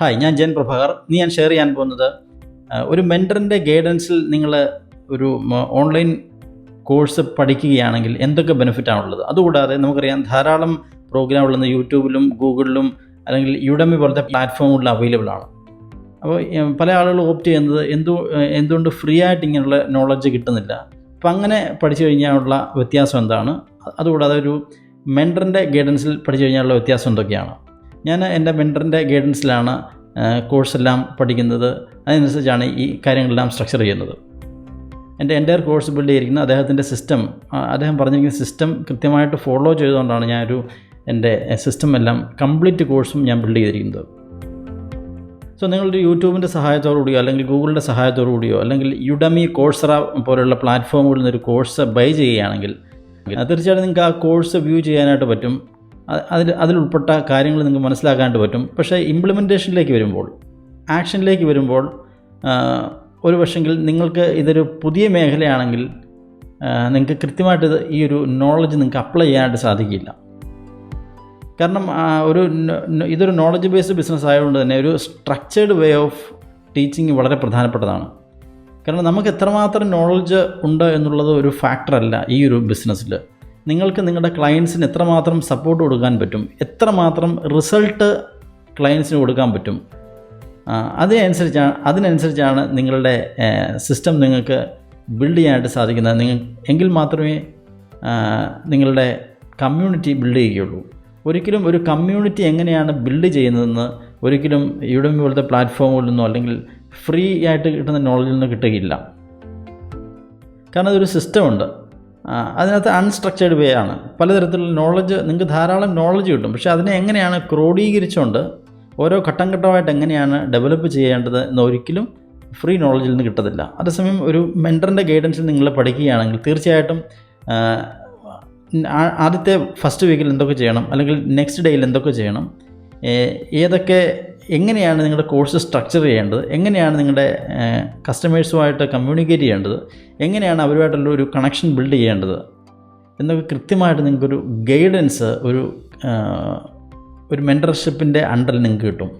Hi ഞാൻ ജയൻ പ്രഭാകർ. ഇന്ന് ഞാൻ ഷെയർ ചെയ്യാൻ പോകുന്നത് ഒരു മെന്ററിന്റെ ഗൈഡൻസിൽ നിങ്ങൾ ഒരു ഓൺലൈൻ കോഴ്സ് പഠിക്കുകയാണെങ്കിൽ എന്തൊക്കെ ബെനിഫിറ്റാണുള്ളത് അതുകൂടാതെ നമുക്കറിയാം ധാരാളം പ്രോഗ്രാമുകൾ യൂട്യൂബിലും ഗൂഗിളിലും അല്ലെങ്കിൽ യുഡമി പോലത്തെ പ്ലാറ്റ്ഫോമുകളിൽ അവൈലബിൾ ആണ്. അപ്പോൾ പല ആളുകളും ഓപ്റ്റ് ചെയ്യുന്നത് എന്തു എന്തുകൊണ്ട് ഫ്രീ ആയിട്ട് ഇങ്ങനെയുള്ള നോളജ് കിട്ടുന്നില്ല? അപ്പം അങ്ങനെ പഠിച്ചു കഴിഞ്ഞാലുള്ള വ്യത്യാസം എന്താണ്? അതുകൂടാതെ ഒരു മെന്ററിന്റെ ഗൈഡൻസിൽ പഠിച്ചു കഴിഞ്ഞാലുള്ള വ്യത്യാസം എന്തൊക്കെയാണ്? ഞാൻ എന്റെ മെന്ററിന്റെ ഗൈഡൻസിലാണ് കോഴ്സെല്ലാം പഠിക്കുന്നത്. അതിനനുസരിച്ചാണ് ഈ കാര്യങ്ങളെല്ലാം സ്ട്രക്ചർ ചെയ്യുന്നത്. എന്റെ എന്റെ കോഴ്സ് ബിൽഡ് ചെയ്തിരിക്കുന്നത് അദ്ദേഹത്തിന്റെ സിസ്റ്റം അദ്ദേഹം പറഞ്ഞിരിക്കുന്ന സിസ്റ്റം കൃത്യമായിട്ട് ഫോളോ ചെയ്തുകൊണ്ടാണ് ഞാനൊരു എന്റെ സിസ്റ്റം എല്ലാം കംപ്ലീറ്റ് കോഴ്സും ഞാൻ ബിൽഡ് ചെയ്തിരിക്കുന്നത്. സോ നിങ്ങളൊരു യൂട്യൂബിന്റെ സഹായത്തോടു കൂടിയോ അല്ലെങ്കിൽ ഗൂഗിളിന്റെ സഹായത്തോടു കൂടിയോ അല്ലെങ്കിൽ യുഡമി കോഴ്സറ പോലുള്ള പ്ലാറ്റ്ഫോമുകളിൽ നിന്നൊരു കോഴ്സ് ബൈ ചെയ്യുകയാണെങ്കിൽ തീർച്ചയായിട്ടും നിങ്ങൾക്ക് ആ കോഴ്സ് വ്യൂ ചെയ്യാനായിട്ട് പറ്റും. അതിൽ അതിലുൾപ്പെട്ട കാര്യങ്ങൾ നിങ്ങൾക്ക് മനസ്സിലാക്കാനായിട്ട് പറ്റും. പക്ഷേ ഇംപ്ലിമെന്റേഷനിലേക്ക് വരുമ്പോൾ ആക്ഷനിലേക്ക് വരുമ്പോൾ ഒരു പക്ഷെങ്കിൽ നിങ്ങൾക്ക് ഇതൊരു പുതിയ മേഖലയാണെങ്കിൽ നിങ്ങൾക്ക് കൃത്യമായിട്ട് ഈ ഒരു നോളജ് നിങ്ങൾക്ക് അപ്ലൈ ചെയ്യാനായിട്ട് സാധിക്കില്ല. കാരണം ഒരു ഇതൊരു നോളജ് ബേസ്ഡ് ബിസിനസ് ആയതുകൊണ്ട് തന്നെ ഒരു സ്ട്രക്ചേർഡ് വേ ഓഫ് ടീച്ചിങ് വളരെ പ്രധാനപ്പെട്ടതാണ്. കാരണം നമുക്ക് എത്രമാത്രം നോളജ് ഉണ്ട് എന്നുള്ളത് ഒരു ഫാക്ടറല്ല ഈ ഒരു ബിസിനസ്സിൽ നിങ്ങൾക്ക് നിങ്ങളുടെ ക്ലയൻസിന് എത്രമാത്രം സപ്പോർട്ട് കൊടുക്കാൻ പറ്റും? എത്രമാത്രം റിസൾട്ട് ക്ലയൻസിന് കൊടുക്കാൻ പറ്റും? അതിനനുസരിച്ചാണ് അതിനനുസരിച്ചാണ് നിങ്ങളുടെ സിസ്റ്റം നിങ്ങൾക്ക് ബിൽഡ് ചെയ്യാനായിട്ട് സാധിക്കുന്നത്. നിങ്ങൾ എങ്കിൽ മാത്രമേ നിങ്ങളുടെ കമ്മ്യൂണിറ്റി ബിൽഡ് ചെയ്യുകയുള്ളൂ. ഒരിക്കലും ഒരു കമ്മ്യൂണിറ്റി എങ്ങനെയാണ് ബിൽഡ് ചെയ്യുന്നതെന്ന് ഒരിക്കലും യുഡമി പോലത്തെ പ്ലാറ്റ്ഫോമുകളിൽ നിന്നോ അല്ലെങ്കിൽ ഫ്രീ ആയിട്ട് കിട്ടുന്ന നോളജിൽ നിന്ന് കിട്ടുകയില്ല. കാരണം അതൊരു സിസ്റ്റമുണ്ട് അതിനകത്ത് അൺസ്ട്രക്ചേർഡ് വേ ആണ്. പലതരത്തിലുള്ള നോളജ് നിങ്ങൾക്ക് ധാരാളം നോളജ് കിട്ടും. പക്ഷേ അതിനെ എങ്ങനെയാണ് ക്രോഡീകരിച്ചുകൊണ്ട് ഓരോ ഘട്ടം ഘട്ടമായിട്ട് എങ്ങനെയാണ് ഡെവലപ്പ് ചെയ്യേണ്ടത് എന്ന് ഒരിക്കലും ഫ്രീ നോളജിൽ നിന്ന് കിട്ടത്തില്ല. അതേസമയം ഒരു മെന്ററിന്റെ ഗൈഡൻസിൽ നിങ്ങൾ പഠിക്കുകയാണെങ്കിൽ തീർച്ചയായിട്ടും ആദ്യത്തെ ഫസ്റ്റ് വീക്കിൽ എന്തൊക്കെ ചെയ്യണം? അല്ലെങ്കിൽ നെക്സ്റ്റ് ഡേയിൽ എന്തൊക്കെ ചെയ്യണം? ഏതൊക്കെ എങ്ങനെയാണ് നിങ്ങളുടെ കോഴ്സ് സ്ട്രക്ചർ ചെയ്യേണ്ടത്? എങ്ങനെയാണ് നിങ്ങളുടെ കസ്റ്റമേഴ്സുമായിട്ട് കമ്മ്യൂണിക്കേറ്റ് ചെയ്യേണ്ടത്? എങ്ങനെയാണ് അവരുമായിട്ടുള്ള ഒരു കണക്ഷൻ ബിൽഡ് ചെയ്യേണ്ടത്? എന്നൊക്കെ കൃത്യമായിട്ട് നിങ്ങൾക്കൊരു ഗൈഡൻസ് ഒരു ഒരു മെന്റർഷിപ്പിന്റെ അണ്ടറിൽ നിങ്ങൾക്ക് കിട്ടും.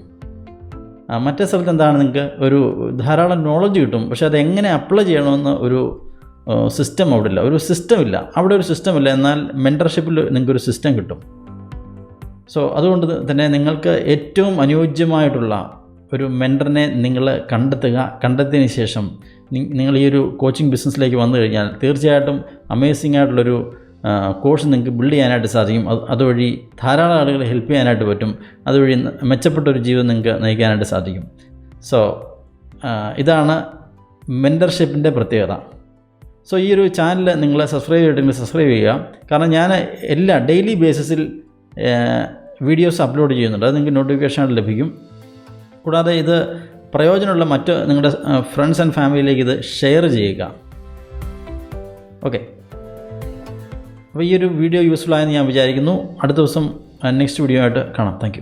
മറ്റേ സ്ഥലത്ത് എന്താണ് നിങ്ങൾക്ക് ഒരു ധാരാളം നോളജ് കിട്ടും. പക്ഷേ അത് എങ്ങനെ അപ്ലൈ ചെയ്യണമെന്ന് ഒരു സിസ്റ്റം അവിടെ ഇല്ല. ഒരു സിസ്റ്റം ഇല്ല. അവിടെ ഒരു സിസ്റ്റം ഇല്ല. എന്നാൽ മെന്റർഷിപ്പിൽ നിങ്ങൾക്കൊരു സിസ്റ്റം കിട്ടും. സോ അതുകൊണ്ട് തന്നെ നിങ്ങൾക്ക് ഏറ്റവും അനുയോജ്യമായിട്ടുള്ള ഒരു മെന്ററിനെ നിങ്ങൾ കണ്ടെത്തുക കണ്ടെത്തിയതിന് ശേഷം നിങ്ങൾ ഈ ഒരു കോച്ചിങ് ബിസിനസ്സിലേക്ക് വന്നു കഴിഞ്ഞാൽ തീർച്ചയായിട്ടും അമേസിംഗ് ആയിട്ടുള്ളൊരു കോഴ്സ് നിങ്ങൾക്ക് ബിൽഡ് ചെയ്യാനായിട്ട് സാധിക്കും. അത് അതുവഴി ധാരാളം ആളുകളെ ഹെൽപ്പ് ചെയ്യാനായിട്ട് പറ്റും. അതുവഴി മെച്ചപ്പെട്ട ഒരു ജീവിതം നിങ്ങൾക്ക് നയിക്കാനായിട്ട് സാധിക്കും. സോ ഇതാണ് മെന്റർഷിപ്പിന്റെ പ്രത്യേകത. സോ ഈ ഒരു ചാനൽ നിങ്ങൾ സബ്സ്ക്രൈബ് ചെയ്തിട്ടുണ്ടെങ്കിൽ സബ്സ്ക്രൈബ് ചെയ്യുക. കാരണം ഞാൻ എല്ലാ ഡെയിലി ബേസിസിൽ വീഡിയോസ് അപ്ലോഡ് ചെയ്യുന്നുണ്ട്. അത് നിങ്ങൾക്ക് നോട്ടിഫിക്കേഷൻ ലഭിക്കും. കൂടാതെ ഇത് പ്രയോജനമുള്ള മറ്റ് നിങ്ങളുടെ ഫ്രണ്ട്സ് ആൻഡ് ഫാമിലിയിലേക്ക് ഇത് ഷെയർ ചെയ്യുക. ഓക്കെ അപ്പോൾ ഈ ഒരു വീഡിയോ യൂസ്ഫുൾ ആയെന്ന് ഞാൻ വിചാരിക്കുന്നു. അടുത്ത ദിവസം നെക്സ്റ്റ് വീഡിയോ ആയിട്ട് കാണാം. താങ്ക്